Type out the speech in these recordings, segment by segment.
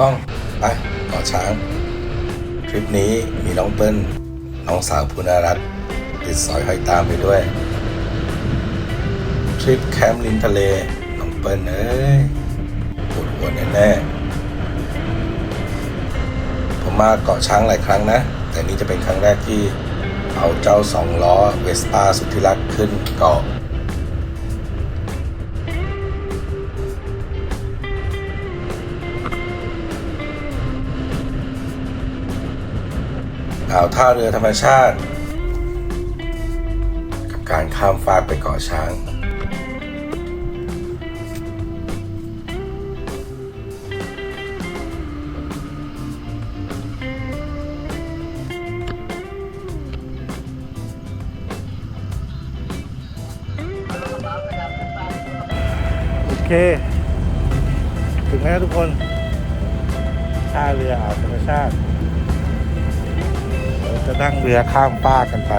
กล้องไปเกาะช้างทริปนี้มีน้องเปิ้ลน้องสาวผู้น่ารักติดสอยห้อยตามไปด้วย ทริปแคมป์ริมทะเล น้องเปิ้ลเอ้ยปวดหัวแน่ๆผมมาเกาะช้างหลายครั้งนะ แต่นี่จะเป็นครั้งแรกที่เอาเจ้าสองล้อเวสป้าสุดที่รักขึ้นเกาะ อ่าวท่าเรือธรรมชาติ กับการข้ามฟากไปเกาะช้างโอเคถึงแล้วทุกคนท่าเรืออ่าวธรรมชาติ จะนั่งเรือข้ามฟากกันไป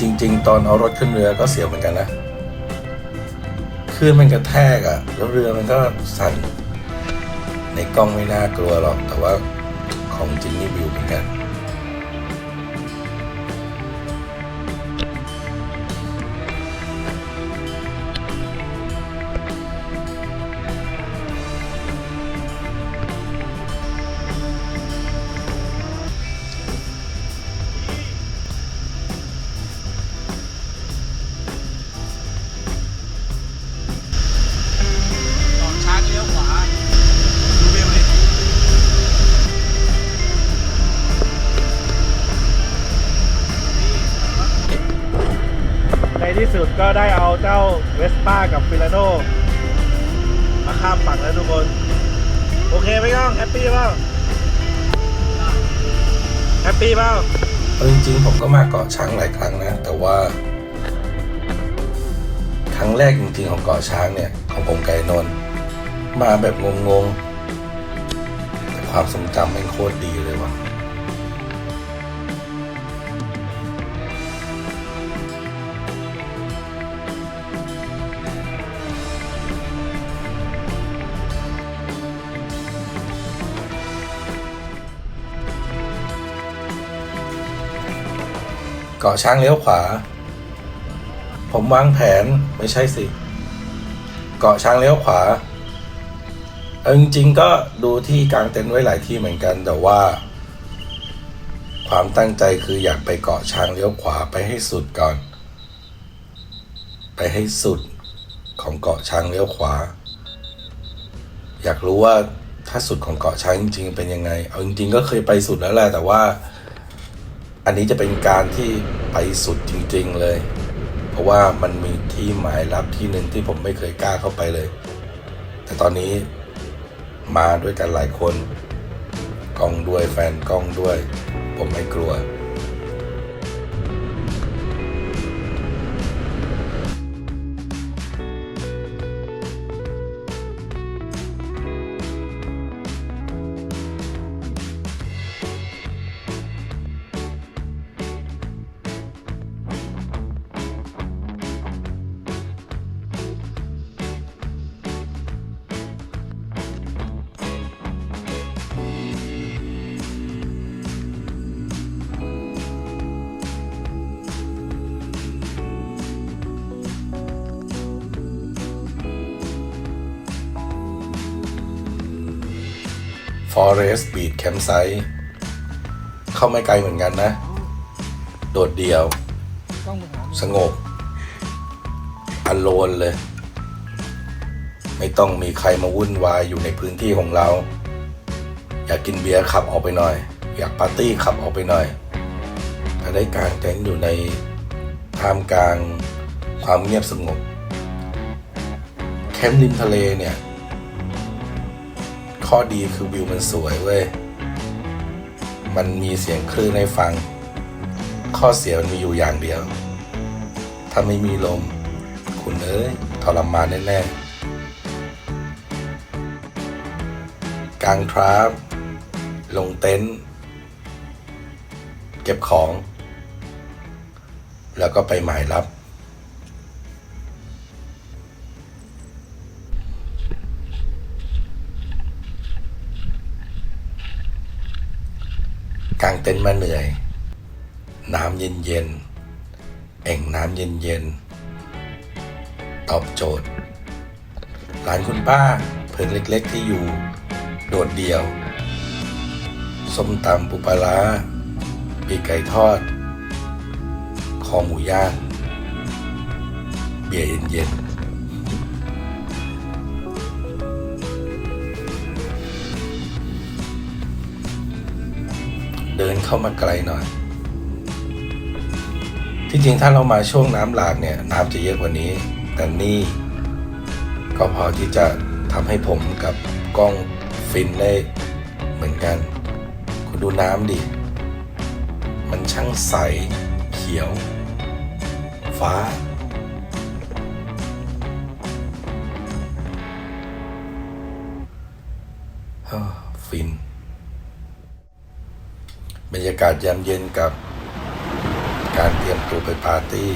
จริง ๆ ตอนเอารถขึ้นเรือก็เสียวเหมือนกันนะคลื่นมันกระแทกอะ่ะ แล้วเรือมันก็สั่น ในกล้องไม่น่ากลัวหรอก แต่ว่าของจริงนี่วิวเหมือนกัน ก็ได้เอาเจ้าเวสป้ากับฟิลาโนมาข้ามฝั่งแล้วทุกคน โอเคไหมก้องแฮปปี้เปล่าแฮปปี้เปล่าเอาจริงๆผมก็มาเกาะช้างหลายครั้งนะ แต่ว่า ครั้งแรกจริงๆของเกาะช้างเนี่ย ของผมไก่นนท์มาแบบงงๆแต่ความทรงจำไม่งโคตรดีเลยว่ะ เกาะช้างเลี้ยวขวา ผมวางแผนไม่ใช่สิ เกาะช้างเลี้ยวขวาเอาจริงๆก็ดูที่กางเต็นท์ไว้หลายที่เหมือนกันแต่ว่า ความตั้งใจคืออยากไปเกาะช้างเลี้ยวขวาไปให้สุดก่อน ไปให้สุดของเกาะช้างเลี้ยวขวา อยากรู้ว่าถ้าสุดของเกาะช้างจริงๆเป็นยังไง เอาจริงๆก็เคยไปสุดแล้วแหละแต่ว่า อันนี้จะเป็นการที่ไปสุดจริงๆเลย เพราะว่ามันมีที่หมายลับที่หนึ่งที่ผมไม่เคยกล้าเข้าไปเลย แต่ตอนนี้มาด้วยกันหลายคน กล้องด้วยแฟนกล้องด้วย ผมไม่กลัว Forest Beach Campsite เข้าไม่ไกลเหมือนกันนะ โดดเดี่ยว สงบอโลนเลย ไม่ต้องมีใครมาวุ่นวายอยู่ในพื้นที่ของเรา อยากกินเบียร์ขับออกไปหน่อย อยากปาร์ตี้ขับออกไปหน่อยถ้าได้กางเต็นท์อยู่ในท่ามกลางความเงียบสงบแคมป์ริมทะเลเนี่ย ข้อดีคือวิวมันสวยเว้ย มันมีเสียงคลื่นให้ฟัง ข้อเสียมันมีอยู่อย่างเดียว ถ้าไม่มีลม คุณเอ้ยทรมานแน่ๆกลางทราฟลงเต็นท์เก็บของ แล้วก็ไปหมายรับ ต็นท์มาเหนื่อย น้ำเย็นเย็นๆเอ่งน้ำเย็นเย็นๆตอบโจทย์ร้านคุณป้าเพิ่นเล็กๆที่อยู่ โดดเดี่ยว ส้มตำปูปลาร้าปีกไก่ทอด คอหมูย่างเบียร์เย็นๆ เข้ามาไกลหน่อย ที่จริงถ้าเรามาช่วงน้ำหลากเนี่ยน้ำจะเยอะกว่านี้ แต่นี่ก็พอที่จะทำให้ผมกับกล้องฟินได้เหมือนกัน คุณดูน้ำดิ มันช่างใส เขียว ฟ้าฮ่าฟิน บรรยากาศยามเย็นกับการเตรียมตัวไปปาร์ตี้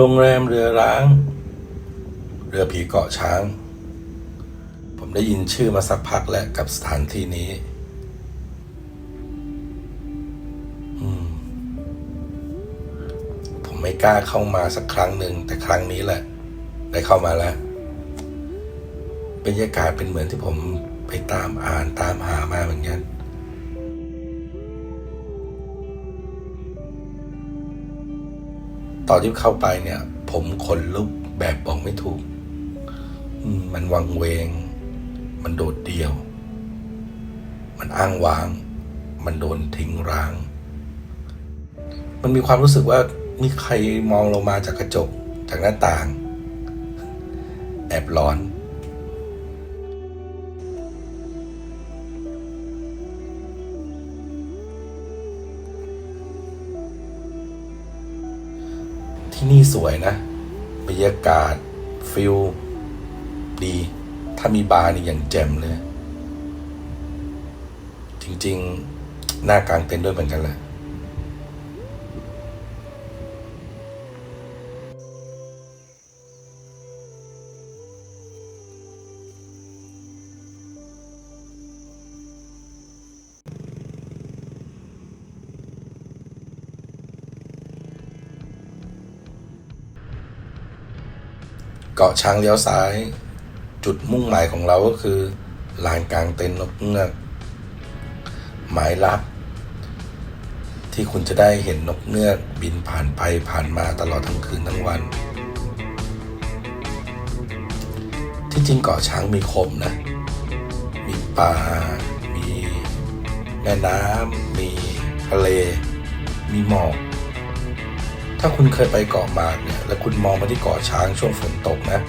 โรงแรมเรือร้าง เรือผีเกาะช้าง ผมได้ยินชื่อมาสักพักแล้วกับสถานที่นี้ผมไม่กล้าเข้ามาสักครั้งหนึ่งแต่ครั้งนี้แหละ ได้เข้ามาแล้วบรรยากาศเป็นเหมือนที่ผมไปตามอ่านตามหามาเหมือนกัน ตอนที่เข้าไปเนี่ย ผมขนลุกแบบบอกไม่ถูก มันวังเวง มันโดดเดี่ยว มันอ้างว้าง มันโดนทิ้งร้าง มันมีความรู้สึกว่ามีใครมองลงมาจากกระจกจากหน้าต่าง แอบร้อน ที่นี่สวยนะ บรรยากาศฟิลดี ถ้ามีบาร์นี่อย่างแจ่มเลย จริง ๆ หน้ากลางเต็นท์ด้วยเหมือนกันแหละ เกาะช้างเลี้ยวซ้าย จุดมุ่งหมายของเราก็คือลานกลางเต็นท์นกเงือกหมายลับ ที่คุณจะได้เห็นนกเงือกบินผ่านไปผ่านมาตลอดทั้งคืนทั้งวัน ที่จริงเกาะช้างมีคมนะ มีป่า มีแม่น้ำมีทะเล มีหมอก ถ้าคุณเคยไปเกาะหมากเนี่ยแล้วคุณมองมาที่เกาะช้างช่วงฝนตกนะ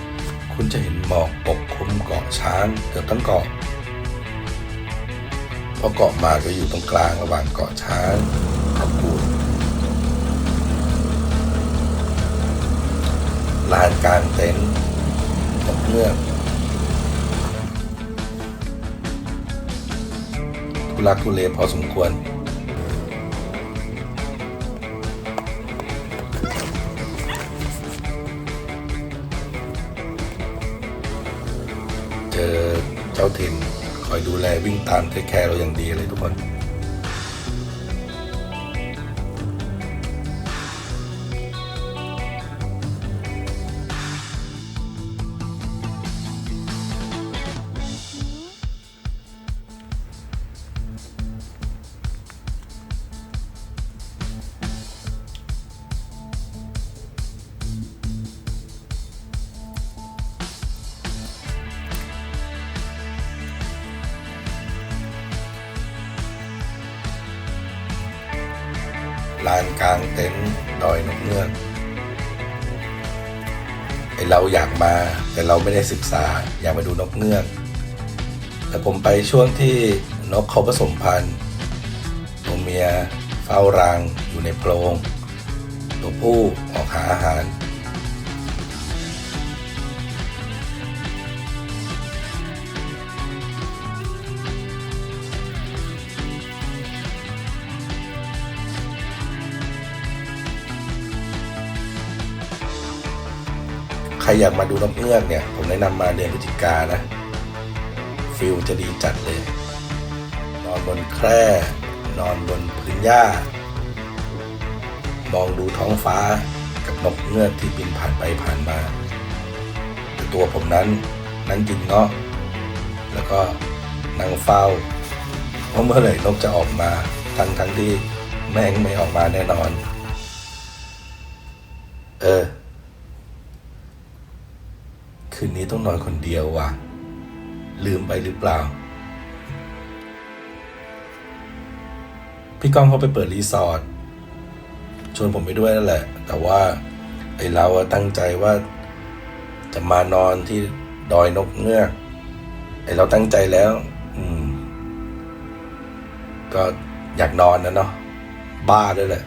คุณจะเห็นหมอกปกคลุมเกาะช้างเกือบทั้งเกาะเพราะเกาะหมากจะอยู่ตรงกลางระหว่างเกาะช้างกับกูดลานกลางเต็นท์นกเงือกทุลักทุเลพอสมควร อยดูแลวิ่งตามเทคแคร์เราอย่างดีเลยทุกคน ลานกลางเต็นท์ดอยนกเงือกไอเราอยากมาแต่เราไม่ได้ศึกษาอยากมาดูนกเงือก แต่ผมไปช่วงที่นกเขาผสมพันธุ์ตัวเมียเฝ้ารังอยู่ในโพรงตัวผู้ออกหาอาหาร รอยากมาดูนกเงือกเนี่ย ผมแนะนำมาเดือนพฤศจิกานะ ฟิลจะดีจัดเลย นอนบนแคร่ นอนบนพื้นหญ้า มองดูท้องฟ้ากับนกเงือกที่บินผ่านไปผ่านมาแต่ตัวผมนั้นนั่งกินเงาะ แล้วก็นั่งเฝ้าว่าเมื่อไหร่นกจะออกมาทั้งทั้งที่แม่งไม่ออกมาแน่นอน เออ คืนนี้ต้องนอนคนเดียวว่ะ ลืมไปหรือเปล่า พี่ก้องเขาไปเปิดรีสอร์ทชวนผมไปด้วยนั่นแหละ แต่ว่าไอเราตั้งใจว่า จะมานอนที่ดอยนกเงือก ไอเราตั้งใจแล้ว อืม ก็อยากนอนนะเนาะบ้าด้วยแหละ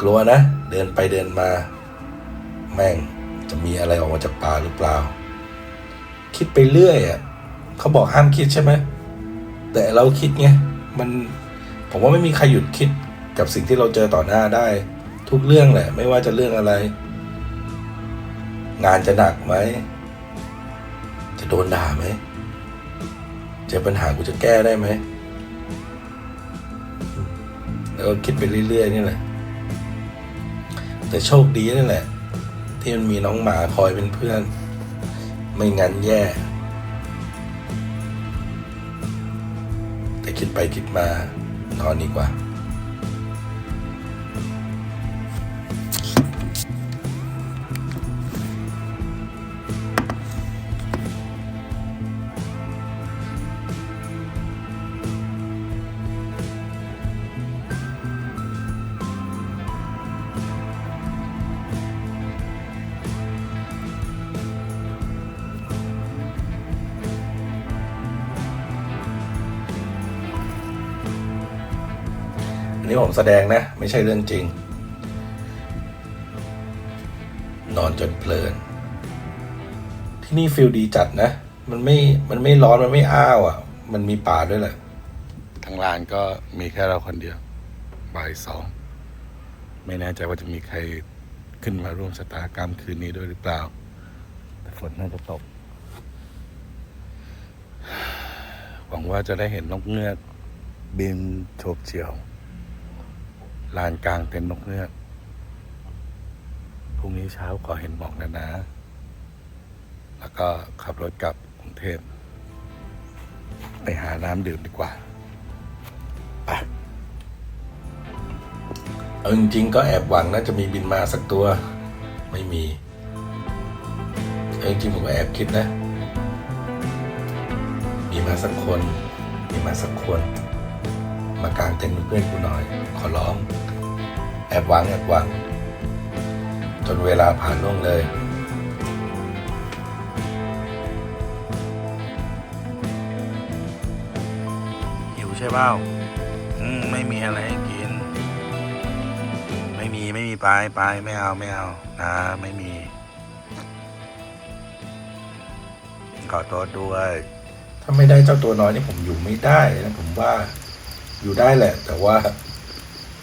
กลัวนะ เดินไปเดินมา แม่ง จะมีอะไรออกมาจากป่าหรือเปล่า คิดไปเรื่อยอะเขาบอกห้ามคิดใช่ไหมแต่เราคิดไงมันผมว่าไม่มีใครหยุดคิดกับสิ่งที่เราเจอต่อหน้าได้ ทุกเรื่องแหละ ไม่ว่าจะเรื่องอะไร งานจะหนักไหม จะโดนด่าไหมเจอปัญหากูจะแก้ได้ไหมแล้วก็คิดไปเรื่อยๆนี่แหละ แต่โชคดีนี่แหละ ที่มันมีน้องหมาคอยเป็นเพื่อน ไม่งั้นแย่ แต่คิดไปคิดมานอนดีกว่า แสดงนะ ไม่ใช่เรื่องจริง นอนจนเพลิน ที่นี่ฟิลดีจัดนะ มันไม่มันไม่ร้อนมันไม่อ้าวอะ มันมีป่าด้วยแหละทางลานก็มีแค่เราคนเดียวบ่ายสองไม่แน่ใจว่าจะมีใครขึ้นมาร่วมชะตากรรมคืนนี้ด้วยหรือเปล่า แต่ฝนน่าจะตก หวังว่าจะได้เห็นนกเงือกบินโฉบเฉี่ยว ลานกลางเต็นท์นกเงือกพรุ่งนี้เช้าขอเห็นหมอกนะนะ แล้วก็ขับรถกลับกรุงเทพไปหาน้ำดื่มดีกว่าไปเอาจริงๆก็แอบหวังน่าจะมีบินมาสักตัว ไม่มีเอาจริงผมก็แอบคิดนะ มีมาสักคน มีมาสักคน มากางเต็นท์เป็นเพื่อนกูหน่อย ขอร้อง แอบหวังแอบหวัง จนเวลาผ่านล่วงเลยหิวใช่เปล่าอืมไม่มีอะไรให้กิน ไม่มีไม่มีไปไปไม่เอาไม่เอานะไม่มีขอโทษด้วย ถ้าไม่ได้เจ้าตัวน้อยนี่ผมอยู่ไม่ได้นะผมว่าอยู่ได้แหละ แต่ว่า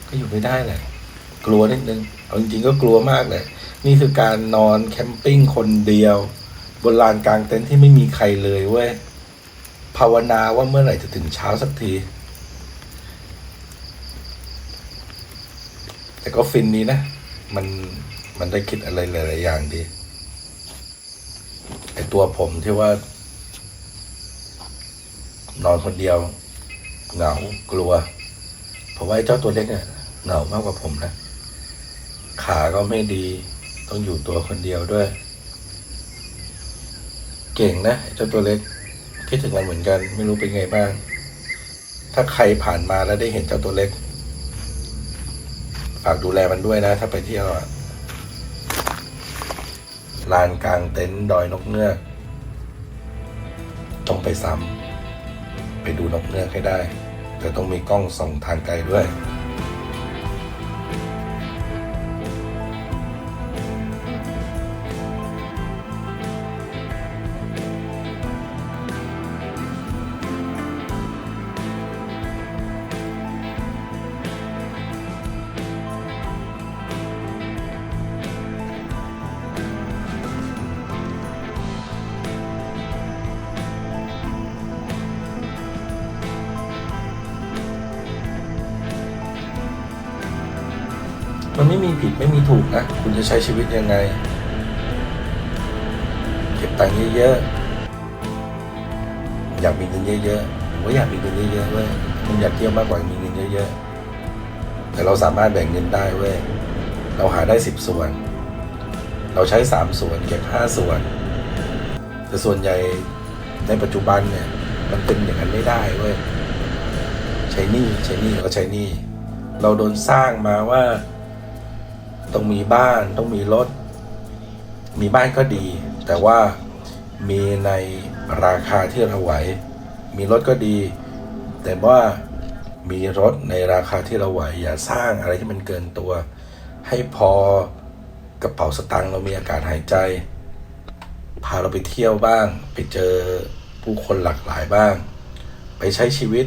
ก็อยู่ไม่ได้แหละ กลัวนิดนึงเอาจริงๆก็กลัวมากเลย นี่คือการนอนแคมปิ้งคนเดียว บนลานกลางเต็นท์ที่ไม่มีใครเลยเว้ยภาวนาว่าเมื่อไหร่จะถึงเช้าสักที แต่ก็ฟินนี้นะ มันมันได้คิดอะไรหลายๆอย่างดีไอตัวผมที่ว่า นอนคนเดียว เหงากลัว เพราะว่าไอ้เจ้าตัวเล็กเนี่ยเหงามากกว่าผมนะ ขาก็ไม่ดี ต้องอยู่ตัวคนเดียวด้วย เก่งนะเจ้าตัวเล็ก คิดถึงมันเหมือนกัน ไม่รู้เป็นไงบ้าง ถ้าใครผ่านมาแล้วได้เห็นเจ้าตัวเล็ก ฝากดูแลมันด้วยนะ ถ้าไปเที่ยวลานกลางเต็นท์ดอยนกเงือกต้องไปซ้ำไปดูนกเงือกให้ได้ แต่ต้องมีกล้องส่องทางไกลด้วย ไม่มีผิดไม่มีถูกนะ คุณจะใช้ชีวิตยังไง เก็บตังค์เยอะๆ อยากมีเงินเยอะๆผมว่าอยากมีเงินเยอะๆเว้ยผมอยากเที่ยวมากกว่ามีเงินเยอะๆ แต่เราสามารถแบ่งเงินได้เว้ย เราหาได้สิบส่วน เราใช้สามส่วนเก็บห้าส่วน แต่ส่วนใหญ่ในปัจจุบันเนี่ย มันเป็นอย่างนั้นไม่ได้เว้ย ใช้นี้ใช้นี้แล้วก็ใช้นี้เราโดนสร้างมาว่า ต้องมีบ้านต้องมีรถ มีบ้านก็ดี แต่ว่ามีในราคาที่เราไหว มีรถก็ดี แต่ว่ามีรถในราคาที่เราไหว อย่าสร้างอะไรที่มันเกินตัว ให้พอกระเป๋าสตางค์เรามีอากาศหายใจ พาเราไปเที่ยวบ้าง ไปเจอผู้คนหลากหลายบ้าง ไปใช้ชีวิต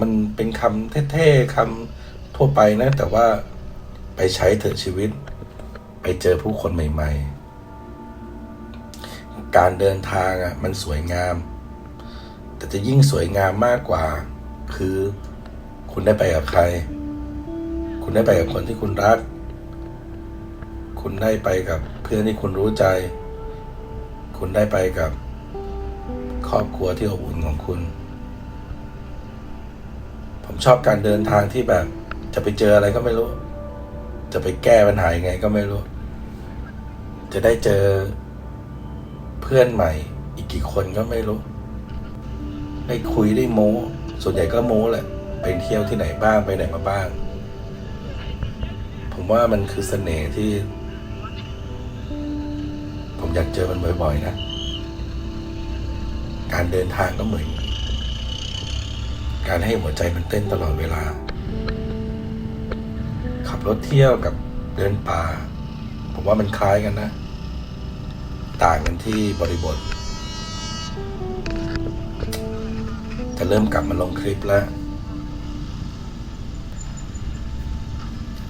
มันเป็นคำเท่ๆคำทั่วไปนะ แต่ว่าไปใช้เถอะชีวิต ไปเจอผู้คนใหม่ ๆ การเดินทางอะมันสวยงาม แต่จะยิ่งสวยงามมากกว่า คือคุณได้ไปกับใคร คุณได้ไปกับคนที่คุณรัก คุณได้ไปกับเพื่อนที่คุณรู้ใจ คุณได้ไปกับครอบครัวที่อบอุ่นของคุณ ผมชอบการเดินทางที่แบบ จะไปเจออะไรก็ไม่รู้ จะไปแก้ปัญหายังไงก็ไม่รู้ จะได้เจอเพื่อนใหม่ อีกกี่คนก็ไม่รู้ ได้คุยได้โม้ ส่วนใหญ่ก็โม้แหละ ไปเที่ยวที่ไหนบ้างไปไหนมาบ้าง ผมว่ามันคือเสน่ห์ที่ ผมอยากเจอมันบ่อยๆนะ การเดินทางก็เหมือน การให้หัวใจมันเต้นตลอดเวลา ขับรถเที่ยวกับเดินป่า ผมว่ามันคล้ายกันนะ ต่างกันที่บริบท จะเริ่มกลับมาลงคลิปแล้ว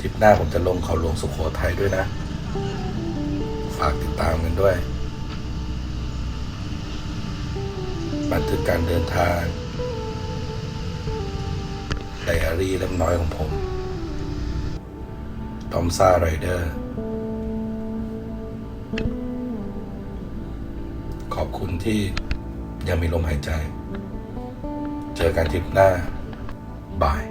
ทริปหน้าผมจะลงเขาหลวงสุโขทัยด้วยนะ ฝากติดตามกันด้วย บันทึกการเดินทางไดอารี่เล่มน้อยของผม ทอมซ่าไรเดอร์ ขอบคุณที่ยังมีลมหายใจ เจอกันทริปหน้า บาย